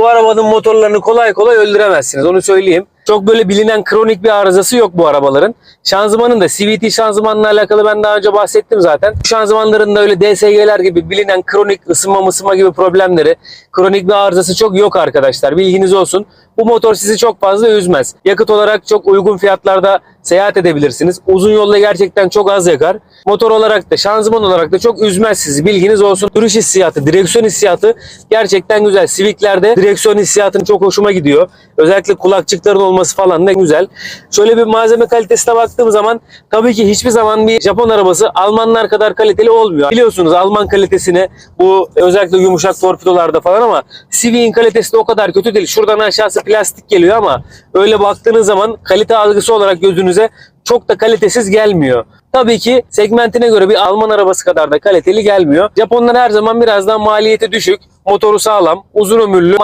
bu arabanın motorlarını kolay kolay öldüremezsiniz. Onu söyleyeyim. Çok böyle bilinen kronik bir arızası yok bu arabaların. Şanzımanın da CVT şanzımanla alakalı ben daha önce bahsettim zaten. Bu şanzımanların da öyle DSG'ler gibi bilinen kronik ısınma mısınma gibi problemleri, kronik bir arızası çok yok arkadaşlar. Bilginiz olsun. Bu motor sizi çok fazla üzmez. Yakıt olarak çok uygun fiyatlarda seyahat edebilirsiniz. Uzun yolda gerçekten çok az yakar. Motor olarak da şanzıman olarak da çok üzmez sizi. Bilginiz olsun. Sürüş hissiyatı, direksiyon hissiyatı gerçekten güzel. Civic'lerde direksiyon hissiyatım çok hoşuma gidiyor. Özellikle kulakçıkların olması falan da güzel. Şöyle bir malzeme kalitesine baktığım zaman tabii ki hiçbir zaman bir Japon arabası Almanlar kadar kaliteli olmuyor. Biliyorsunuz Alman kalitesini bu özellikle yumuşak torpidolarda falan ama Civic'in kalitesi de o kadar kötü değil. Şuradan aşağısı plastik geliyor ama öyle baktığınız zaman kalite algısı olarak gözünüze çok da kalitesiz gelmiyor. Tabii ki segmentine göre bir Alman arabası kadar da kaliteli gelmiyor. Japonlar her zaman biraz daha maliyeti düşük, motoru sağlam, uzun ömürlü,